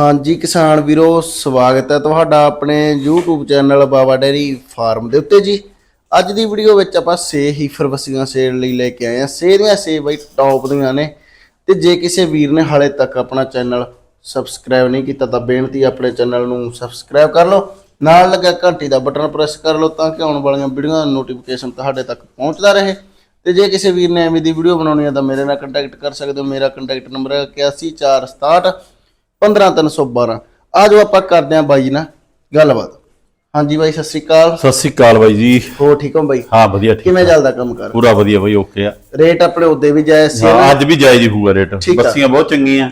ਹਾਂਜੀ ਕਿਸਾਨ ਵੀਰੋ, ਸਵਾਗਤ ਹੈ ਤੁਹਾਡਾ ਆਪਣੇ YouTube channel Baba dairy farm ਦੇ ਉੱਤੇ ਜੀ। ਅੱਜ ਦੀ ਵੀਡੀਓ ਵਿੱਚ ਆਪਾਂ ਸੇ ਹੀਫਰ ਵਸੀਆਂ ਸੇਲ ਲਈ ਲੈ ਕੇ ਆਏ ਆ ਸੇ ਦੀਆਂ ਸੇ ਬਈ ਟੌਪ ਦੀਆਂ ਨੇ। ਤੇ ਜੇ ਕਿਸੇ ਵੀਰ ਨੇ ਹਾਲੇ ਤੱਕ ਆਪਣਾ ਚੈਨਲ ਸਬਸਕ੍ਰਾਈਬ ਨਹੀਂ ਕੀਤਾ ਤਾਂ ਬੇਨਤੀ ਆਪਣੇ ਚੈਨਲ ਨੂੰ ਸਬਸਕ੍ਰਾਈਬ ਕਰ ਲਓ। ਨਾਲ ਲੱਗਾ ਘੰਟੀ ਦਾ ਬਟਨ ਪ੍ਰੈਸ ਕਰ ਲਓ ਤਾਂ ਕਿ ਆਉਣ ਵਾਲੀਆਂ ਵੀਡੀਓਆਂ ਦਾ ਨੋਟੀਫਿਕੇਸ਼ਨ ਤੁਹਾਡੇ ਤੱਕ ਪਹੁੰਚਦਾ ਰਹੇ। ਤੇ ਜੇ ਕਿਸੇ ਵੀਰ ਨੇ ਐਵੇਂ ਦੀ ਵੀਡੀਓ ਬਣਾਉਣੀ ਹੈ ਤਾਂ ਮੇਰੇ ਨਾਲ ਕੰਟੈਕਟ ਕਰ ਸਕਦੇ ਹੋ। ਮੇਰਾ ਕੰਟੈਕਟ ਨੰਬਰ ਹੈ 8146 15312 ਆਜੋ ਆਪਾਂ ਕਰਦੇ ਆਂ ਬਾਈ ਨਾਲ ਗੱਲਬਾਤ। ਹਾਂਜੀ ਬਾਈ ਸਤਿ ਸ੍ਰੀ ਅਕਾਲ। ਸਤਿ ਸ੍ਰੀ ਅਕਾਲ ਬਾਈ ਜੀ। ਹੋ ਠੀਕ ਹੋ ਬਾਈ? ਹਾਂ ਵਧੀਆ ਠੀਕ ਕਿਵੇਂ ਚੱਲਦਾ ਕੰਮ ਕਰ? ਪੂਰਾ ਵਧੀਆ ਬਾਈ ਓਕੇ ਆ। ਰੇਟ ਆਪਣੇ ਉਹਦੇ ਵੀ ਜਾਇਜ਼ ਸੀ ਹਾਂ ਅੱਜ ਵੀ ਜਾਇਜ਼ ਹੀ ਹੋਊਗਾ ਰੇਟ। ਬੱਸੀਆਂ ਬਹੁਤ ਚੰਗੀਆਂ।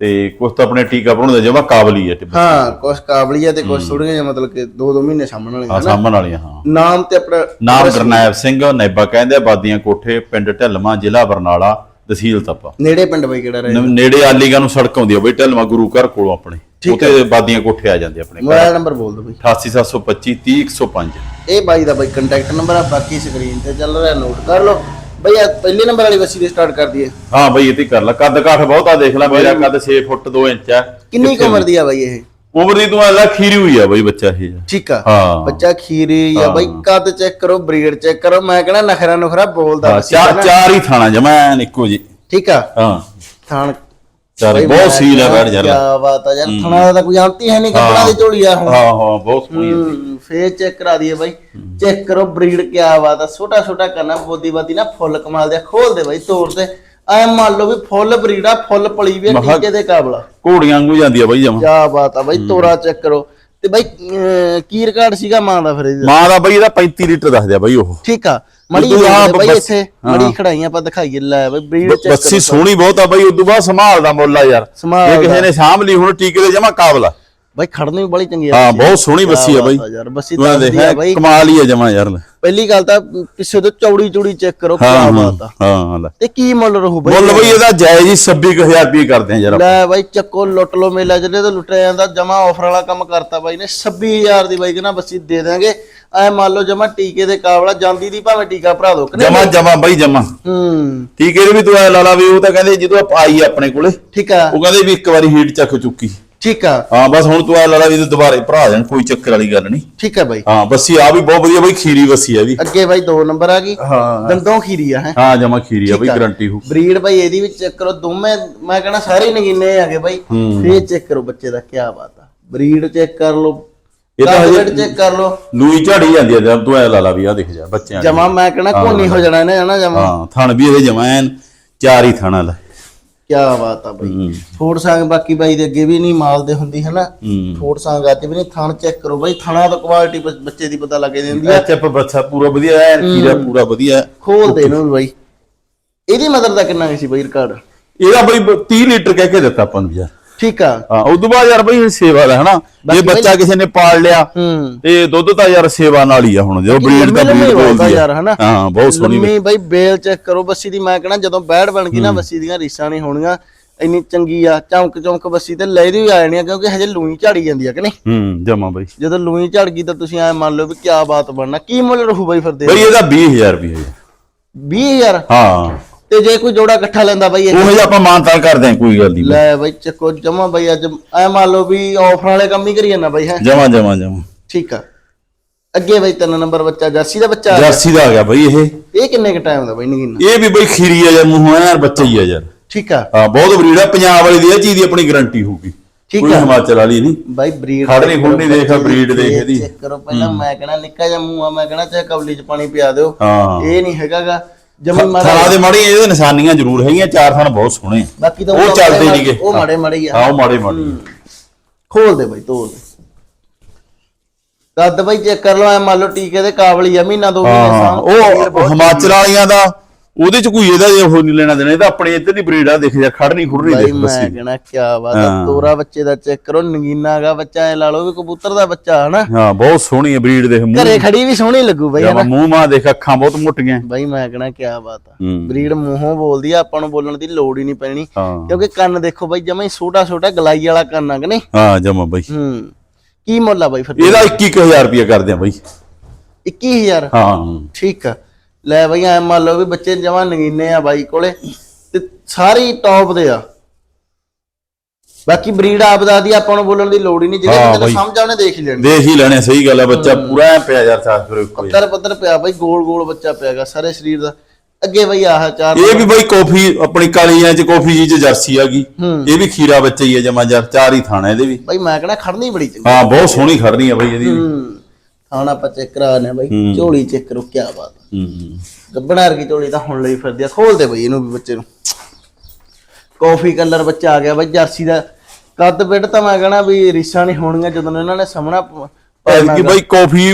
ਤੇ ਕੁਝ ਤਾਂ ਆਪਣੇ ਟੀਕਾ ਬਣਾਉਂਦੇ ਜਮਾ ਕਾਬਲੀ ਹੈ ਹਾਂ ਕੁਛ ਕਾਬਲੀਅਤ ਤੇ ਕੁਛ ਥੋੜੀਆਂ ਜਿਹਾ ਮਤਲਬ ਕਿ ਦੋ ਦੋ ਮਹੀਨੇ ਸਾਹਮਣੇ ਵਾਲੀਆਂ ਹਾਂ ਸਾਹਮਣ ਵਾਲੀਆਂ ਹਾਂ। ਨਾਮ ਤੇ ਆਪਣਾ ਨਾਮ ਗਰਨਾਇਬ ਸਿੰਘ ਨੈਬਾ ਕਹਿੰਦੇ ਆ, ਬਾਦੀਆਂ ਕੋਠੇ ਪਿੰਡ ਢਲਮਾ ਜ਼ਿਲ੍ਹਾ ਬਰਨਾਲਾ। ਤਹਿਸੀਲ ਤਪਾ ਨੇੜੇ ਪਿੰਡ ਬਾਈ ਕਿਹੜਾ ਰਹੇ ਨੇੜੇ ਆਲੀਗਾ ਨੂੰ ਸੜਕ ਆਉਂਦੀ ਆ ਬਈ ਢਲਮਾ ਗੁਰੂ ਘਰ ਕੋਲੋਂ ਆਪਣੇ। ਉੱਥੇ ਬਾਦੀਆਂ ਕੋਠੇ ਆ ਜਾਂਦੇ ਆਪਣੇ ਮੋਬਾਈਲ ਨੰਬਰ ਬੋਲ ਦਿਓ ਬਾਈ। 88725 30105 ਇਹ ਬਾਈ ਦਾ ਬਾਈ ਕੰਟੈਕਟ ਨੰਬਰ ਆ ਬਾਕੀ ਸਕਰੀਨ ਤੇ ਚੱਲ ਰਿਹਾ ਨੋਟ ਕਰ ਲਓ। ਬਈ ਆ ਪਹਿਲੇ ਨੰਬਰ ਵਾਲੀ ਵਸੀ ਦੇ ਸਟਾਰਟ ਕਰ ਦਈਏ। ਹਾਂ ਬਈ ਇਹ ਤੇ ਕਰ ਲੈ। ਕੱਦ ਕਾਠ ਬਹੁਤ ਦੇਖ ਲੈ ਮੇਰਾ ਕੱਦ 6 ਫੁੱਟ 2 ਇੰਚ ਆ। ਕਿੰਨੀ ਕੁ ਉਮਰ ਦੀ ਆ ਬਾਈ ਇਹ? ਉਮਰ ਦੀ ਤੂੰ ਖੀਰੀ ਹੋਈ ਆ ਬਈ ਬੱਚਾ ਇਹ ਠੀਕ ਆ। ਹਾਂ। ਬੱਚਾ ਖੀਰੀ ਜਾਂ ਬਾਈ ਕੱਦ ਚੈੱਕ ਕਰੋ ਬਰੀਡ ਚੈੱਕ ਕਰੋ ਮੈਂ ਕਹਿੰਦਾ ਨਖਰਾ ਨੁਖਰਾ ਬੋਲਦਾ ਹਾਂ, ਚਾਰ ਦਾ। ਚਾਰ ਹੀ ਥਾਣਾ ਜਮਾ ਐਨ ਇੱਕੋ ਜੀ ਠੀਕ ਆ। ਹਾਂ। ਥਾਣ ਚਾਰ ਬਾਈ ਬਹੁਤ ਮੈਂ ਸੀਲ ਆ ਕਿਹਾ ਬੈਠ ਜਾ ਕਿਆ ਬਾਤ ਆ ਯਾਰ ਥਣਾ ਦਾ ਤਾਂ ਕੋਈ ਅੰਤ ਹੀ ਹੈ ਨਹੀਂ ਕੱਪੜਾ ਦੀ ਝੋਲੀ ਆ ਹੁਣ। ਹਾਂ ਹਾਂ ਬਹੁਤ ਸੋਹਣੀ ਆ। ਹੂੰ, ਫੇਰ ਚੈੱਕ ਕਰਾ ਦਈਏ ਬਾਈ। ਚੈੱਕ ਕਰੋ ਬਰੀਡ ਕਿਆ ਬਾਤ ਆ। ਛੋਟਾ ਛੋਟਾ ਕਰਨਾ ਬੋਦੀ ਬਾਦੀ ਨਾ ਫੁੱਲ ਕਮਾਲ ਦੇ ਖੋਲ ਦੇ ਬਾਈ ਤੋੜ ਤੇ ਐ ਮੰਨ ਲਓ ਵੀ ਫੁੱਲ ਬਰੀਡ ਆ ਫੁੱਲ ਪਲੀ ਵੀ ਆ, ਮਹਾ- ਟੀਕੇ ਦੇ ਕਾਬਲਾ। ਘੋੜੀਆਂ ਵਾਂਗੂ ਜਾਂਦੀ ਆ ਬਈ ਜਮਾ। ਕਿਆ ਬਾਤ ਆ ਬਾਈ ਤੋਰਾ ਚੈੱਕ ਕਰੋ। ਤੇ ਬਾਈ ਅਹ, ਕੀ ਰਿਕਾਰਡ ਸੀਗਾ ਮਾਂ ਦਾ ਫਿਰ ਇਹਦਾ? ਮਾਂ ਦਾ ਬਈ ਇਹਦਾ 35 ਲੀਟਰ ਦੱਸਦੇ ਆ ਬਈ ਉਹ। ਠੀਕ ਆ ਮੜੀ ਉਦੋਂ ਆਹ ਬਾਈ ਬਸ- ਇੱਥੇ ਮੜੀ ਖੜਾਈਆਂ ਆਪਾਂ ਦਿਖਾਈਏ ਲੈ ਬਾਈ ਬਰੀਡ ਚੈੱਕ ਬੱਸੀ ਸੋਹਣੀ ਬਹੁਤ ਆ ਬਈ ਉਦੋਂ ਬਾਅਦ ਸੰਭਾਲ ਦਾ ਮੁੱਲ ਆ ਯਾਰ। ਸੰਭਾਲ ਜੇ ਦਾ। ਕਿਸੇ ਨੇ ਸਾਂਭ ਲਈ ਹੁਣ ਟੀਕੇ ਦੇ ਜਮਾ ਕਾਬਲਾ ਬਾਈ ਖੜਨੀ ਵੀ ਬੜੀ ਚੰਗੀ ਆ ਹਾਂ। ਬਹੁਤ ਸੋਹਣੀ ਬੱਸੀ ਆ ਬਈ। ਯਾਰ ਬੱਸੀ ਤੂੰ ਦੱਸਦੀ ਆ ਦੇਖ ਬਾਈ। ਕਮਾਲ ਹੀ ਆ ਜਮਾ ਯਾਰ ਲੈ। ਪਹਿਲੀ ਗੱਲ ਤਾਂ ਪਿੱਛੇ ਤੋਂ ਚੌੜੀ ਚੌੜੀ ਚੈੱਕ ਕਰੋ ਕਿਆ ਬਾਤ ਆ। ਹਾਂ ਲੈ। ਤੇ ਕੀ ਮੁੱਲ ਰਹੂ ਬਾਈ? ਮੁੱਲ ਬਈ ਇਹਦਾ ਜਾਇਜ਼ ਹੀ 26000 ਰੁਪਏ ਕਰਦੇ ਆ ਯਾਰ ਲੈ ਬਾਈ ਚੱਕੋ ਲੁੱਟ ਲੋ ਮੇਲਾ ਜਿਹੜੇ ਤੋਂ ਲੁੱਟਿਆ ਜਾਂਦਾ ਜਮਾ ਆਫਰ ਵਾਲਾ ਕੰਮ ਕਰਤਾ ਬਾਈ ਨੇ। 26000 ਦੀ ਬਾਈ ਕਹਿੰਦਾ ਬੱਸੀ ਦੇ ਦਾਂਗੇ ਐ ਮੰਨ ਲਓ ਜਮਾ ਟੀਕੇ ਦੇ ਕਾਬਲਾ ਜਾਂਦੀ ਦੀ ਭਾਵੇਂ ਟੀਕਾ ਭਰਾ ਦੋ ਜਮਾ ਜਮਾ ਬਈ ਜਮਾ। ਹੂੰ। ਟੀਕੇ ਦੇ ਵੀ ਤੂੰ ਐ ਲਾ ਲਾ ਵੀ ਉਹ ਤਾਂ ਕਹਿੰਦੇ ਜਦੋਂ ਆਪਾਂ ਆਈ ਆਪਣੇ ਕੋਲੇ ਠੀਕ ਆ। ਉਹ ਕਹਿੰਦੇ ਵੀ ਇੱਕ ਵਾਰੀ ਹੀਟ ਚੱਕ ਚੁੱਕੀ। ਠੀਕ ਆ। ਹਾਂ ਬਸ ਹੁਣ ਤੂੰ ਐ ਲਾ ਲਾ ਵੀ ਤੂੰ ਦੁਬਾਰੇ ਭਰਾ ਦੇਣ ਕੋਈ ਚੱਕਰ ਵਾਲੀ ਗੱਲ ਨਹੀਂ। ਠੀਕ ਆ ਬਾਈ। ਹਾਂ ਬੱਸੀ ਆ ਵੀ ਬਹੁਤ ਵਧੀਆ ਬਈ ਖੀਰੀ ਬੱਸੀ ਆ ਵੀ। ਅੱਗੇ ਬਾਈ ਦੋ ਨੰਬਰ ਆ ਗਈ। ਹਾਂ। ਦੰਦੋਂ ਖੀਰੀ ਆ ਹੈ। ਹਾਂ ਜਮਾ ਖੀਰੀ ਆ ਬਈ ਆ। ਗਰੰਟੀ ਹੋ ਬਰੀਡ ਬਾਈ ਇਹਦੀ ਵੀ ਚੈੱਕ ਕਰੋ ਦੋਵੇਂ ਮੈਂ ਕਹਿੰਦਾ ਸਾਰੇ ਨਗੀਨੇ ਆਗੇ ਬਾਈ। ਫੇਰ ਚੈੱਕ ਕਰੋ ਬੱਚੇ ਦਾ ਕੀ ਬਾਤ ਆ। ਬਰੀਡ ਚੈੱਕ ਕਰ ਲਓ ਇਹ ਤਾਂ ਹਜੇ- ਚੈੱਕ ਕਰ ਲਓ। ਲੂਈ ਝਾੜੀ ਜਾਂਦੀ ਆ ਜਦ ਤੂੰ ਐ ਲਾ ਲਾ ਵੀ ਆ ਦਿਖ ਜਾ ਬੱਚਿਆਂ ਦੀ। ਜਮਾ ਮੈਂ ਕਹਿੰਦਾ ਕੋਨੀ ਹੋ ਜਾਣਾ ਇਹਨੇ ਹਨਾ ਜਮਾ। ਹਾਂ ਥਣ ਵੀ ਇਹਦੇ ਜਮਾ ਐਨ ਚਾਰ ਹੀ ਥਣਾ ਲੈ। ਕੀ ਬਾਤ ਆ ਬਾਈ। ਫੋੜ ਸੰਗ ਬਾਕੀ ਬਾਈ ਦੇ ਅੱਗੇ ਵੀ ਨਹੀਂ ਮਾਲ ਦੇ ਹੁੰਦੀ ਹੈ। ਨਾ ਸੰਗ ਅੱਜ ਵੀ ਨਹੀਂ ਥਣ ਚੈੱਕ ਕਰੋ ਬਾਈ ਥਣਾ ਦਾ ਕੁਆਲਿਟੀ ਬੱਚੇ ਦੀ ਪਤਾ ਲੱਗ ਜਾਂਦੀ ਆ। ਐ ਚੱਪ ਬੱਚਾ ਪੂਰਾ ਵਧੀਆ ਐਨ ਖੀਰਾ ਪੂਰਾ ਵਧੀਆ। ਖੋਲ ਦੇ ਵੀ ਬਾਈ। ਇਹਦੀ ਮਦਰ ਦਾ ਕਿੰਨਾ ਸੀ ਬਾਈ ਰਿਕਾਰਡ ਇਹਦਾ ਬਈ 30 ਲੀਟਰ ਕਹਿ ਕੇ ਦਿੱਤਾ ਆਪਾਂ ਨੂੰ ਯਾਰ। ਠੀਕ ਆ। ਹਾਂ ਉਦੋਂ ਬਾਅਦ ਯਾਰ ਬਈ ਸੇਵਾ ਦਾ ਹਨਾ? ਜੇ ਬੱਚਾ ਕਿਸੇ ਨੇ ਪਾਲ ਲਿਆ ਤੇ ਦੁੱਧ ਤਾਂ ਯਾਰ ਸੇਵਾ ਨਾਲ ਹੀ ਆ ਹੁਣ ਜਦੋਂ ਬਰੀਡ ਦਾ ਬਰੀਡ ਬੋਲਦੀ ਯਾਰ ਆ। ਹਨਾ? ਹਾਂ ਬਹੁਤ ਸੋਹਣੀ ਲੰਮੀ ਬਾਈ। ਬੇਲ ਚੈੱਕ ਕਰੋ ਬੱਸੀ ਦੀ ਮੈਂ ਕਹਣਾ ਜਦੋਂ ਬੈੜ ਬਣ ਗਈ ਨਾ ਬੱਸੀ ਦੀਆਂ ਰੀਸਾਂ ਨਹੀਂ ਹੋਣੀਆਂ ਇੰਨੀ ਚੰਗੀ ਆ ਚਮਕ ਚਮਕ ਬੱਸੀ ਤੇ ਲੈ ਦੀ ਵੀ ਆ ਜਾਣੀ ਕਿਉਂਕਿ ਹਜੇ ਲੂਈ ਝਾੜੀ ਜਾਂਦੀ ਆ ਕਿ ਨਹੀਂ? ਹੂੰ ਜਮਾ ਬਈ। ਜਦੋਂ ਲੂਈ ਝੜ ਗਈ ਤਾਂ ਤੁਸੀਂ ਐ ਮੰਨ ਲਓ ਵੀ ਕੀ ਬਾਤ ਬਣਨਾ ਕੀ ਮੁੱਲ ਰਹੂ ਬਾਈ ਫਿਰ ਦੇ ਬਈ ਇਹਦਾ 20000 ਰੁਪਏ। 20000 ਹਾਂ। ਤੇ ਜੇ ਕੋਈ ਜੋੜਾ ਇਕੱਠਾ ਲੈਂਦਾ ਬਾਈ ਇਹ ਉਹ ਜਿਹਾ ਆਪਾਂ ਮਾਨਤਾਲ ਕਰਦੇ ਆ ਕੋਈ ਗੱਲ ਨਹੀਂ ਲੈ ਬਾਈ। ਚੱਕੋ ਜਮਾ ਬਾਈ ਅੱਜ ਐ ਮੰਨ ਲਓ ਵੀ ਆਫਰ ਵਾਲੇ ਕੰਮ ਹੀ ਕਰੀ ਜਾਂਦਾ ਬਾਈ ਹੈ? ਜਮਾ ਜਮਾ ਜਮਾ। ਠੀਕ ਆ। ਅੱਗੇ ਬਾਈ ਤਿੰਨ ਨੰਬਰ ਬੱਚਾ ਜਰਸੀ ਦਾ ਬੱਚਾ ਆ ਗਿਆ। ਜਰਸੀ ਦਾ ਆ ਗਿਆ ਬਈ ਇਹ। ਇਹ ਕਿੰਨੇ ਕ ਟਾਈਮ ਦਾ ਬਾਈ ਨਗੀਨਾ? ਇਹ ਵੀ ਬਈ ਖੀਰੀ ਆ ਯਾਰ ਮੂੰਹੋਂ ਯਾਰ ਬੱਚਾ ਹੀ ਆ ਯਾਰ। ਠੀਕ ਆ। ਹਾਂ ਬਹੁਤ ਬਰੀਡ ਆ ਪੰਜਾਬ ਵਾਲੀ ਦੀ ਇਹ ਚੀਜ਼ ਦੀ ਆਪਣੀ ਗਾਰੰਟੀ ਹੋਊਗੀ। ਠੀਕ ਕੋਈ ਆ। ਹਿਮਾਚਲ ਵਾਲੀ ਨਹੀਂ। ਬਾਈ ਬਰੀਡ ਖੜ ਨਹੀਂ ਖੁੱਲ੍ਹ ਨਹੀਂ ਦੇਖ, breed ਦੇਖ ਇਹਦੀ। ਚੈੱਕ ਕਰੋ ਪਹਿਲਾਂ ਮੈਂ ਕਹਣਾ ਨਿੱਕਾ ਜਿਹਾ ਮੂੰਹ ਆ ਮੈਂ ਕਹਣਾ ਚਾਹੇ ਕਬਲੀ ਚ ਪਾਣੀ ਪਿਆ ਦਿਓ। ਹਾਂ। ਇਹ ਨਹੀਂ ਹੈਗਾਗਾ। ਜਮੀ ਮਾੜਾ ਦੇ ਮਾੜੀ ਇਹਦੇ ਨਿਸ਼ਾਨੀਆਂ ਜ਼ਰੂਰ ਹੈਗੀਆਂ ਚਾਰ ਥਣ ਬਹੁਤ ਸੋਹਣੇ। ਆ। ਬਾਕੀ ਤਾਂ ਉਹ ਚੱਲਦੇ ਨਹੀਂਗੇ। ਉਹ ਮਾੜੇ ਮਾੜੇ ਹੀ ਆ। ਹਾਂ ਉਹ ਮਾੜੇ ਮਾੜੇ ਖੋਲ ਦੇ ਬਾਈ ਤੋੜ ਦੇ। ਕੱਦ ਬਾਈ ਚੈੱਕ ਕਰ ਲਓ ਐ ਮੰਨ ਲਓ ਟੀਕੇ ਦੇ ਕਾਬਲ ਹੀ ਆ ਮਹੀਨਾ ਦੋ ਮਹੀਨੇ ਹਾਂ ਸਾਂ ਉਹ ਹਿਮਾਚਲ ਵਾਲੀਆਂ ਦਾ ਉਹਦੇ ਚ ਕੋਈ ਇਹਦਾ ਉਹ ਨਹੀਂ ਲੈਣਾ ਦੇਣਾ ਇਹ ਤਾਂ ਆਪਣੇ ਇੱਧਰ ਦੀ ਬਰੀਡ ਆ ਦੇਖ ਜਾ ਖੜ ਨਹੀਂ ਖੁਰ ਨਹੀਂ ਬਾਈ ਦੇਖ ਮੈਂ ਬੱਸੀ ਕਹਣਾ ਕੀ ਬਾਤ ਆ ਹਾਂ। ਤੋਰਾ ਬੱਚੇ ਦਾ ਚੈੱਕ ਕਰੋ ਨਗੀਨਾ ਹੈਗਾ ਬੱਚਾ ਐ ਲਾ ਲਓ ਵੀ ਕਬੂਤਰ ਦਾ ਬੱਚਾ ਹਨਾ? ਹਾਂ ਬਹੁਤ ਸੋਹਣੀ ਹੈ ਬਰੀਡ ਦੇਖ ਮੂੰਹ ਘਰੇ ਖੜੀ ਵੀ ਸੋਹਣੀ ਲੱਗੂ ਬਾਈ ਜਮਾਂ ਹਨਾ? ਮੂੰਹ ਮਾਂ ਦੇਖ ਅੱਖਾਂ ਬਹੁਤ ਮੋਟੀਆਂ। ਬਾਈ ਮੈਂ ਕਹਣਾ ਕੀ ਬਾਤ ਆ। ਹੂੰ। ਬਰੀਡ ਮੂੰਹੋਂ ਬੋਲਦੀ ਆ ਆਪਾਂ ਨੂੰ ਬੋਲਣ ਦੀ ਲੋੜ ਹੀ ਨਹੀਂ ਪੈਣੀ। ਹਾਂ। ਕਿਉਂਕਿ ਕੰਨ ਦੇਖੋ ਬਾਈ ਜਮਾ ਹੀ ਛੋਟਾ ਛੋਟਾ ਗਲਾਈ ਵਾਲਾ ਕੰਨ ਆ ਕਿ ਨਹੀਂ? ਹਾਂ ਜਮਾ ਬਾਈ। ਹੂੰ। ਕੀ ਮੁੱਲ ਆ ਬਾਈ ਫਿਰ? ਇਹਦਾ 21000 ਰੁਪਏ ਕਰਦੇ ਆ ਬਾਈ। 21000 ਹਾਂ। ਠੀਕ ਆ। ਲੈ ਬਾਈ ਐ ਮੰਨ ਲਓ ਵੀ ਬੱਚੇ ਜਮਾ ਨਗੀਨੇ ਆ ਬਾਈ ਕੋਲੇ ਤੇ ਸਾਰੇ ਟੌਪ ਦੇ ਆ। ਬਾਕੀ ਬਰੀਡ ਆਪ ਦਾ ਦੀ ਆਪਾਂ ਨੂੰ ਬੋਲਣ ਦੀ ਲੋੜ ਹੀ ਨਹੀਂ ਜਿਹੜੇ ਬੰਦੇ ਨੂੰ। ਸਮਝ ਆਉਣੇ ਦੇਖ ਹੀ ਲੈਣ। ਦੇਖ ਹੀ ਲੈਣੇ ਸਹੀ ਗੱਲ ਆ ਬੱਚਾ ਪੂਰਾ ਪਿਆ ਯਾਰ ਸਾਥ ਫਿਰ ਇੱਕੋ। ਪੱਤਰ ਪੱਤਰ ਪਿਆ ਬਾਈ ਗੋਲ ਗੋਲ ਬੱਚਾ ਪਿਆਗਾ ਸਾਰੇ ਸਰੀਰ ਦਾ। ਅੱਗੇ ਬਾਈ ਆਹ ਚਾਰ ਇਹ ਵੀ ਬਈ ਕਾਫੀ ਆਪਣੀ ਕਾਲੀਆਂ ਚ ਕਾਫੀ ਜੀ ਚ ਜਰਸੀ ਆ ਗਈ। ਇਹ ਵੀ ਖੀਰਾ ਬੱਚਾ ਹੀ ਹੈ ਜਮਾ ਜਰ ਚਾਰ ਹੀ ਥਾਣਾ ਇਹਦੇ ਵੀ। ਬਾਈ ਮੈਂ ਕਹਣਾ ਖੜਨੀ ਬੜੀ ਚੰਗੀ। ਹਾਂ ਬਹੁਤ ਸੋਹਣੀ ਖੜ ਰਹੀ ਆ ਬਈ ਇਹਦੀ ਵੀ। ਥਾਣਾ ਆਪਾਂ ਚੈੱਕ ਕਰਾਣੇ ਬਾਈ। ਝੋਲੀ ਚੈੱਕ ਕਰੋ ਕੀ ਬਾਤ। ਹੂੰ। ਗੱਬਣਾ ਵਰਗੀ ਝੋਲੀ ਤਾਂ ਹੁਣ ਲਈ ਫਿਰਦੀ ਆ। ਖੋਲ ਦੇ ਬਈ ਇਹਨੂੰ ਵੀ ਬੱਚੇ ਨੂੰ। ਕਾਫੀ ਕਲਰ ਬੱਚਾ ਆ ਗਿਆ ਬਈ ਜਰਸੀ ਦਾ। ਕੱਦ ਬਿੱਡ ਤਾਂ ਮੈਂ ਕਹਣਾ ਵੀ ਰੀਸਾਂ ਨਹੀਂ ਹੋਣੀਆਂ ਜਦੋਂ ਇਹਨਾਂ ਨੇ ਸਾਹਮਣਾ ਐਤਕੀ ਬਈ ਕਾਫੀ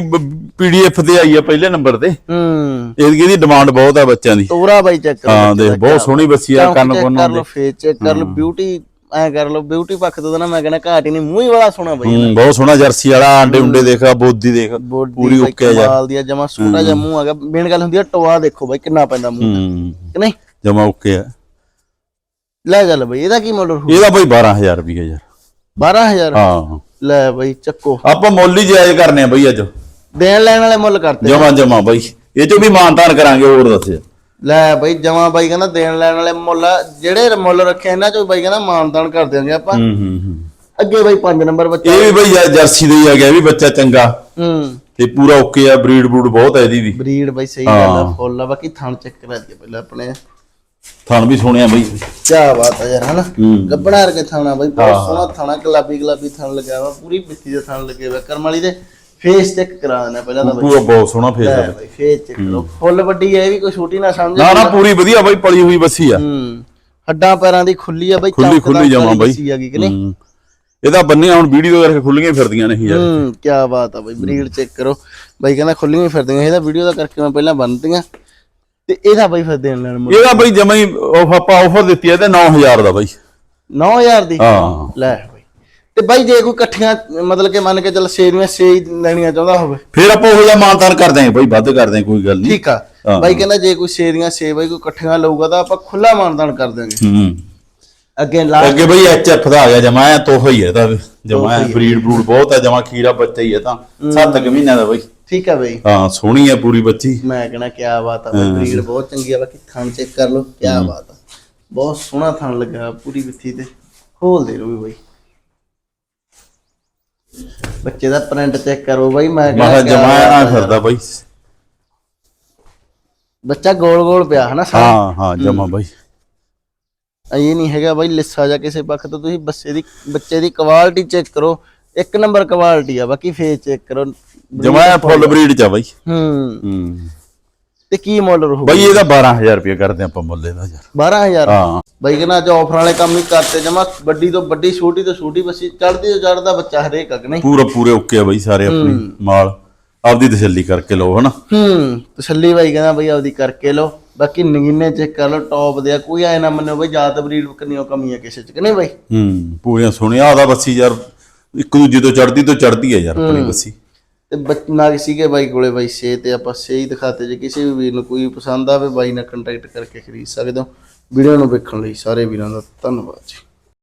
ਪੀਡੀਐਫ ਤੇ ਆਈ ਆ ਪਹਿਲੇ ਨੰਬਰ ਤੇ। ਹੂੰ। ਇਹਦੀ ਦੀ ਡਿਮਾਂਡ ਬਹੁਤ ਆ ਬੱਚਿਆਂ ਦੀ। ਤੋਰਾ ਬਾਈ ਚੈੱਕ ਕਰੋ ਹਾਂ ਦੇਖ ਬਹੁਤ ਸੋਹਣੀ ਬੱਸੀ ਆ ਕੰਨ ਕੋਨ ਕਰ ਫੇਸ ਚੈੱਕ ਕਰ ਲਓ ਬਿਊਟੀ ਐ ਕਰ ਲਓ ਬਿਊਟੀ ਪੱਖ ਤੋਂ ਤਾਂ ਨਾ ਮੈਂ ਕਹਿੰਦਾ ਘਾਟ ਹੀ ਨਹੀਂ ਮੂੰਹ ਹੀ ਵਾਲਾ ਸੋਹਣਾ ਬਾਈ ਹੂੰ ਬਹੁਤ ਸੋਹਣਾ ਜਰਸੀ ਵਾਲਾ ਆਂਡੇ ਉਂਡੇ ਦੇਖ ਬੋਦੀ ਦੇਖ ਪੂਰੀ ਓਕੇ ਆ ਯਾਰ ਕਮਾਲ ਦੀ ਆ ਜਮਾ ਛੋਟਾ ਜਿਹਾ ਮੂੰਹ ਗਿਆ ਮੇਨ ਗੱਲ ਹੁੰਦੀ ਆ ਟੋਆ ਦੇਖੋ ਬਾਈ ਕਿੰਨਾ ਪੈਂਦਾ ਮੂੰਹ ਕਿ ਨਹੀਂ? ਜਮਾ ਓਕੇ ਆ ਲੈ ਚੱਲ ਬਾਈ ਇਹਦਾ ਕੀ ਮੁੱਲ ਹੋਊ? ਇਹਦਾ ਬਈ 12000 ਰੁਪਏ ਯਾਰ। 12000 ਹਾਂ। ਲੈ ਬਾਈ ਚੱਕੋ। ਆਪਾਂ ਮੁੱਲ ਹੀ ਜਾਇਜ਼ ਕਰਨੇ ਆ ਬਈ ਅੱਜ। ਦੇਣ ਲੈਣ ਵਾਲੇ ਮੁੱਲ ਕਰਤੇ। ਜਮਾ ਜਮਾ ਬਈ। ਇਹ ਚੋਂ ਵੀ ਮਾਨਤਾਨ ਕਰਾਂਗੇ ਹੋਰ ਦੱਸਿਆ ਲੈ ਬਾਈ ਜਮਾ ਬਾਈ ਕਹਿੰਦਾ ਦੇਣ ਲੈਣ ਵਾਲੇ ਮੁੱਲ। ਜਿਹੜੇ ਮੁੱਲ ਰੱਖੇ ਇਹਨਾਂ ਚੋਂ ਬਾਈ ਕਹਿੰਦਾ ਮਾਨਦਾਨ ਕਰ ਦਿਆਂਗੇ ਆਪਾਂ। ਹੂੰ ਹੂੰ ਹੂੰ। ਅੱਗੇ ਬਾਈ 5 ਨੰਬਰ ਬੱਚਾ। ਇਹ ਵੀ ਬਈ ਯਾਰ ਜਰਸੀ ਦਾ ਹੀ ਆ ਗਿਆ ਇਹ ਵੀ ਬੱਚਾ ਚੰਗਾ। ਹੂੰ। ਤੇ ਪੂਰਾ ਓਕੇ ਆ ਬਰੀਡ ਬਰੂਡ ਬਹੁਤ ਹੈ ਇਹਦੀ ਵੀ। ਬਰੀਡ ਬਾਈ ਸਹੀ ਗੱਲ ਆ ਫੁੱਲ ਆ ਬਾਕੀ ਥਣ ਚੈੱਕ ਕਰਾ ਦਈਏ ਪਹਿਲਾਂ ਆਪਣੇ। ਥਣ ਵੀ ਸੋਹਣਿਆ ਬਈ। ਕੀ ਬਾਤ ਆ ਯਾਰ ਹਨਾ? ਹੂੰ। ਗੱਬਣਾ ਰਕੇ ਥਾਣਾ ਬਾਈ ਬਹੁਤ ਸੋਹਣਾ ਥਾਣਾ ਗੁਲਾਬੀ ਗੁਲਾਬੀ ਥਣ ਲੱਗਿਆ ਵਾ ਪੂਰੀ ਪਿੱਤੀ ਦੇ ਥਣ ਲੱਗੇ ਹੋਏ ਕਰਮ ਵਾਲੀ ਦੇ। ਫੇਸ ਚੈੱਕ ਕਰਾ ਦੇਣਾ ਪਹਿਲਾਂ ਤਾਂ ਬਾਈ ਪੂਰਾ ਬਹੁਤ ਸੋਹਣਾ ਫੇਸ ਆ ਲੈ ਬਾਈ ਫੇਸ ਚੈੱਕ ਕਰੋ। ਫੁੱਲ ਵੱਡੀ ਹੈ ਇਹ ਵੀ ਕੋਈ ਛੋਟੀ ਨਾ ਸਮਝ ਨਾ ਨਾ ਪੂਰੀ ਵਧੀਆ ਬਈ ਪਲੀ ਹੋਈ ਬੱਸੀ ਆ। ਹੂੰ। ਹੱਡਾਂ ਪੈਰਾਂ ਦੀ ਖੁੱਲੀ ਆ ਬਾਈ ਖੁੱਲੀ ਖੁੱਲੀ ਜਾਵਾਂ ਬਈ। ਸੀ ਹੈਗੀ ਕਿ ਨਹੀਂ? ਹੂੰ। ਇਹਦਾ ਬੰਨਿਆ ਹੁਣ ਵੀਡੀਓ ਕਰਕੇ ਖੁੱਲੀਆਂ ਫਿਰਦੀਆਂ ਨਹੀਂ ਯਾਰ ਹੂੰ ਕੀ ਬਾਤ ਆ ਬਾਈ ਬਰੀਡ ਚੈੱਕ ਕਰੋ। ਬਾਈ ਕਹਿੰਦਾ ਖੁੱਲੀਆਂ ਹੀ ਫਿਰਦੀਆਂ ਇਹਦਾ ਵੀਡੀਓ ਦਾ ਕਰਕੇ ਮੈਂ ਪਹਿਲਾਂ ਬੰਨਤੀਆਂ। ਤੇ ਇਹਦਾ ਬਾਈ ਫਿਰ ਦੇਣ ਲੈਣ ਮੁੱਲ ਇਹਦਾ ਬਈ ਜਮਾ ਹੀ ਆਪਾਂ ਆਫਰ ਦਿੱਤੀ ਹੈ ਤੇ 9000 ਦਾ ਬਈ। 9000 ਦੀ? ਹਾਂ। ਲੈ। ਤੇ ਬਾਈ ਜੇ ਕੋਈ ਇਕੱਠੀਆਂ ਮਤਲਬ ਕਿ ਮੰਨ ਕੇ ਚੱਲ ਸੇਵੀਆਂ ਸੇ ਲੈਣੀਆਂ ਚਾਹੁੰਦਾ ਹੋਵੇ। ਫਿਰ ਆਪਾਂ ਉਹ ਜਿਹਾ ਮਾਨਤਾਨ ਕਰ ਦਾਂਗੇ ਬਈ ਵੱਧ ਕਰ ਦਾਂਗੇ ਕੋਈ ਗੱਲ ਨਹੀਂ। ਠੀਕ ਆ। ਹਾਂ। ਬਾਈ ਕਹਿੰਦਾ ਜੇ ਕੋਈ ਸੇਵੀਆਂ ਸੇ ਬਾਈ ਕੋਈ ਇਕੱਠੀਆਂ ਲਊਗਾ ਤਾਂ ਆਪਾਂ ਖੁੱਲਾ ਮਾਨਦਾਨ ਕਰ ਦਾਂਗੇ ਹੂੰ। ਅੱਗੇ ਲਾ ਅੱਗੇ ਬਈ ਐਚਐਫ ਦਾ ਆ ਗਿਆ ਜਮਾ ਤੋਹਫਾ ਹੀ ਹੈ ਇਹਦਾ ਜਮਾ ਬਰੀਡ ਬਰੂਡ ਬਹੁਤ ਆ ਜਮਾ ਖੀਰਾ ਬੱਚਾ ਹੀ ਹੈ। ਤਾਂ 7 ਮਹੀਨਿਆਂ ਦਾ ਬਈ। ਠੀਕ ਆ ਬਾਈ। ਹਾਂ ਸੋਹਣੀ ਹੈ ਪੂਰੀ ਬੱਚੀ। ਮੈਂ ਕਹਿਣਾ ਕੀ ਬਾਤ ਆ ਬਰੀਡ ਬਹੁਤ ਚੰਗੀ ਆ ਬਾਕੀ ਥਣ ਚੈੱਕ ਕਰ ਲਓ ਕੀ ਬਾਤ ਆ। ਬਹੁਤ ਸੋਹਣਾ ਥਣ ਲੱਗਾ ਪੂਰੀ ਵਿੱਥੀ ਤੇ। ਖੋਲ ਦੇ ਲੋ ਵੀ ਬਾਈ। ਬੱਚੇ ਦਾ ਪ੍ਰਿੰਟ ਚੈੱਕ ਕਰੋ ਬਾਈ ਮੈਂ ਮਹਾ ਕਹਿਣਾ ਕਿਆ ਜਮਾ ਬਾਤ ਆ। ਆ। ਫਿਰਦਾ ਬਈ। ਬੱਚਾ ਗੋਲ ਗੋਲ ਪਿਆ ਹਨਾ ਸਾਰਾ? ਹਾਂ ਹਾਂ ਜਮਾ ਬਈ। ਇਹ ਨਹੀਂ ਹੈਗਾ ਬਾਈ ਲਿੱਸਾ ਜਾਂ ਕਿਸੇ ਪੱਖ ਤੋਂ ਤੁਸੀਂ ਬੱਚੇ ਦੀ ਬੱਚੇ ਦੀ ਕੁਆਲਿਟੀ ਚੈੱਕ ਕਰੋ। ਇੱਕ ਨੰਬਰ ਕੁਆਲਿਟੀ ਆ ਬਾਕੀ ਫੇਸ ਚੈੱਕ ਕਰੋ। ਜਮਾ ਐ ਫੁੱਲ ਬਰੀਡ ਚ ਆ ਬਈ। ਹੂੰ। ਹੂੰ। ਤੇ ਕੀ ਮੁੱਲ ਰਹੂ ਬਈ ਇਹਦਾ 12000 ਰੁਪਏ ਕਰਦੇ ਆਪਾਂ ਮੁੱਲ ਇਹਦਾ ਯਾਰ। 12000 ਹਾਂ। ਬਾਈ ਕਹਿੰਦਾ ਅੱਜ ਆਫਰ ਵਾਲੇ ਕੰਮ ਹੀ ਕਰਤੇ ਜਮਾ ਵੱਡੀ ਤੋਂ ਵੱਡੀ ਛੋਟੀ ਤੋਂ ਛੋਟੀ ਬੱਸੀ ਚੜਦੀ ਤੋਂ ਚੜਦਾ ਬੱਚਾ ਹਰੇਕ ਅਗ ਨਹੀਂ? ਪੂਰਾ ਪੂਰੇ ਓਕੇ ਆ ਬਈ ਸਾਰੇ ਆਪਣੀ ਮਾਲ। ਆਪਦੀ ਤਸੱਲੀ ਕਰਕੇ ਲਓ ਹਨਾ? ਹੂੰ ਤਸੱਲੀ ਬਾਈ ਕਹਿੰਦਾ ਬਈ ਆਪਦੀ ਕਰਕੇ ਲਓ। ਬਾਕੀ ਨਗੀਨੇ ਚੈੱਕ ਕਰ ਲਓ ਟੌਪ ਦੇ ਆ। ਕੋਈ ਐ ਨਾ ਮੰਨੋ ਬਈ ਜ਼ਿਆਦਾ ਬਰੀਡ ਕਰਨੀਓ ਕਮੀ ਆ ਕਿਸੇ ਚ ਕਿ ਨਹੀਂ ਬਾਈ? ਹੂੰ ਪੂਰੀਆਂ ਸੋਹਣੀਆਂ। ਆਦਾ ਬੱਸੀ ਯਾਰ ਇੱਕ ਦੂਜੇ ਤੋਂ ਚੜਦੀ ਤੋਂ ਚੜਦੀ ਹੈ ਯਾਰ ਆਪਣੀ ਬੱਸੀ। ਤੇ ਬੱਚਨਾ ਸੀਗੇ ਬਾਈ ਕੋਲੇ ਬਾਈ ਸੇ ਤੇ ਆਪਾਂ ਸੇ ਹੀ ਦਿਖਾਤੇ ਜੇ ਕਿਸੇ ਵੀ ਵੀਰ ਨੂੰ ਕੋਈ ਪਸੰਦ ਆਵੇ ਬਾਈ ਨਾਲ ਕੰਟੈਕਟ ਕਰਕੇ ਖਰੀਦ ਸਕਦੇ ਹੋ। ਵੀਡੀਓ ਨੂੰ ਵੇਖਣ ਲਈ ਸਾਰੇ ਵੀਰਾਂ ਦਾ ਧੰਨਵਾਦ ਜੀ।